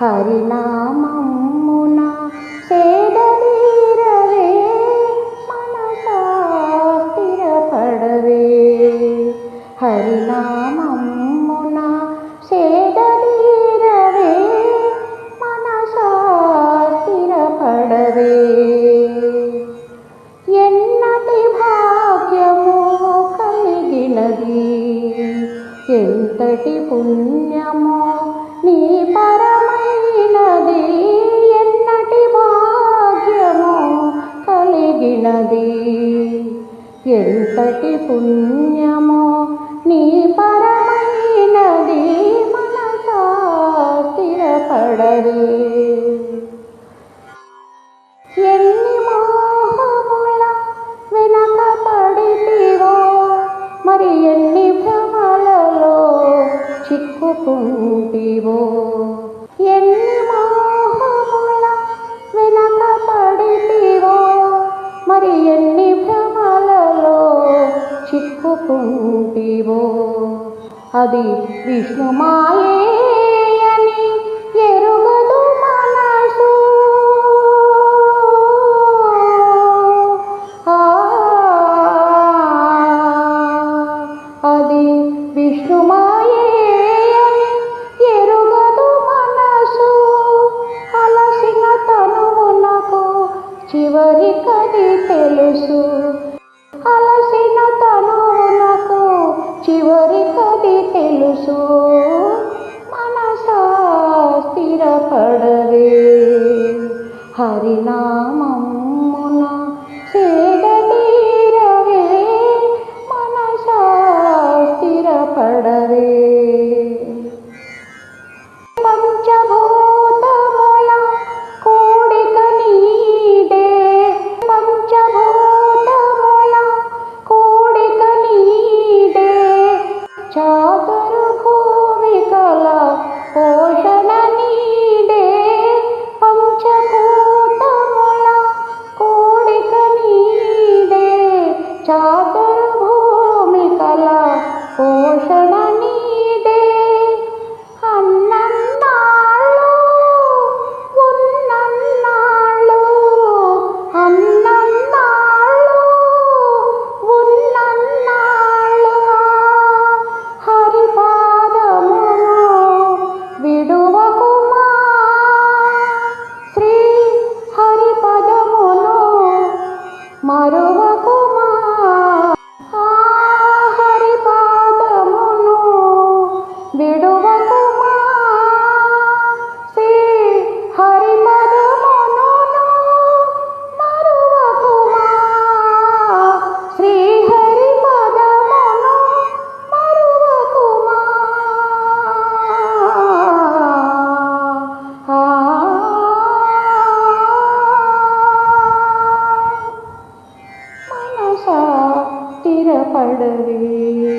హరినామమున సేదతీరవే మనసా స్థిరపడవే. హరినామమున సేదతీరవే మనసా స్థిరపడవే. ఎన్నటి భాగ్యము కలిగినది ఎంతటి పుణ్యమో నీ పరమ పరమైనది ఎన్నటి భాగ్యము కలిగినది. ఎంతటి పుణ్యమో నీ పరమైనది మనసా స్థిరపడది. ఎన్ని మోహముల వెనక పడితివో మరి ఎన్ని భ్రమలలో చిక్కుకుంటివో చిక్కుకుంటివో అది విష్ణుమాయే అని ఎరుగదు మనసు. ఆ, అది విష్ణుమాయే అని ఎరుగదు మనసు. అలసిన తనువునకు చివరికది తెలుసు. అలసి తెలుసు మనసా స్థిరపడవే హరినామమున స్థిరపడవే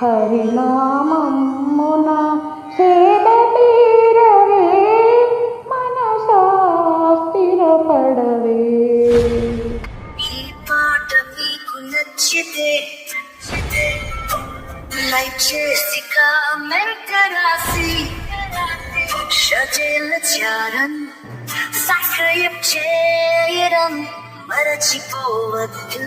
హరినామమ్మున సేద తీరవే మనసా స్థిరపడవే. ఈ పాట మీకు నచ్చితే లైక్ చేసి కామెంట్ రాసి షజేల చారన్ సబ్స్క్రైబ్ చేయడం మరచిపోవద్దు.